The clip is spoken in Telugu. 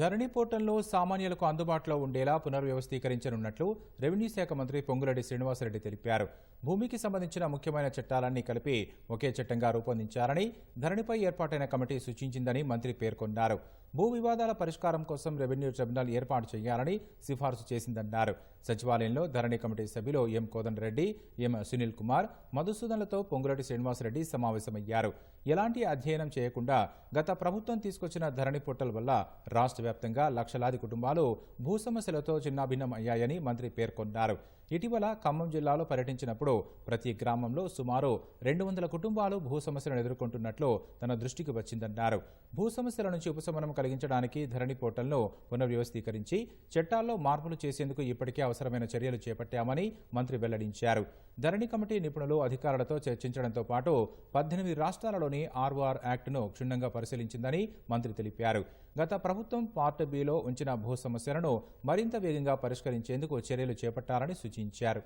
ధరణి పోర్టల్ను సామాన్యులకు అందుబాటులో ఉండేలా పునర్వ్యవస్థీకరించనున్నట్లు రెవెన్యూ శాఖ మంత్రి పొంగులేటి శ్రీనివాసరెడ్డి తెలిపారు. భూమికి సంబంధించిన ముఖ్యమైన చట్టాలన్నీ కలిపి ఒకే చట్టంగా రూపొందించాలని ధరణిపై ఏర్పాటైన కమిటీ సూచించిందని మంత్రి పేర్కొన్నారు. భూ వివాదాల పరిష్కారం కోసం రెవెన్యూ ట్రిబ్యునల్ ఏర్పాటు చేయాలని సిఫార్సు చేసిందన్నారు. సచివాలయంలో ధరణి కమిటీ సభ్యులు ఎం కోదండరెడ్డి ఎం సునీల్ కుమార్ మధుసూదన్లతో పొంగులేటి శ్రీనివాసరెడ్డి సమావేశమయ్యారు. ఎలాంటి అధ్యయనం చేయకుండా గత ప్రభుత్వం తీసుకొచ్చిన ధరణి పోర్టల్ వల్ల రాష్ట్ర వ్యాప్తంగా లక్షలాది కుటుంబాలు భూ సమస్యలతో చిన్నాభిన్నం అయ్యాయని మంత్రి పేర్కొన్నారు. ఇటీవల ఖమ్మం జిల్లాలో పర్యటించినప్పుడు ప్రతి గ్రామంలో సుమారు రెండు వందల కుటుంబాలు భూ సమస్యలను ఎదుర్కొంటున్నట్లు తన దృష్టికి వచ్చిందన్నారు. భూ సమస్యల నుంచి ఉపశమనం కలిగించడానికి ధరణి పోర్టల్ను పునర్వ్యవస్థీకరించి చట్టాల్లో మార్పులు చేసేందుకు ఇప్పటికే అవసరమైన చర్యలు చేపట్టామని మంత్రి వెల్లడించారు. ధరణి కమిటీ నిపుణులు అధికారులతో చర్చించడంతో పాటు పద్దెనిమిది రాష్ట్రాలలోని ఆర్ఓఆర్ యాక్టును క్షుణ్ణంగా పరిశీలించిందని మంత్రి తెలిపారు. గత ప్రభుత్వం పార్ట్ బిలో ఉంచిన భూ సమస్యలను మరింత వేగంగా పరిష్కరించేందుకు చర్యలు చేపట్టాలని సూచించారు. In cer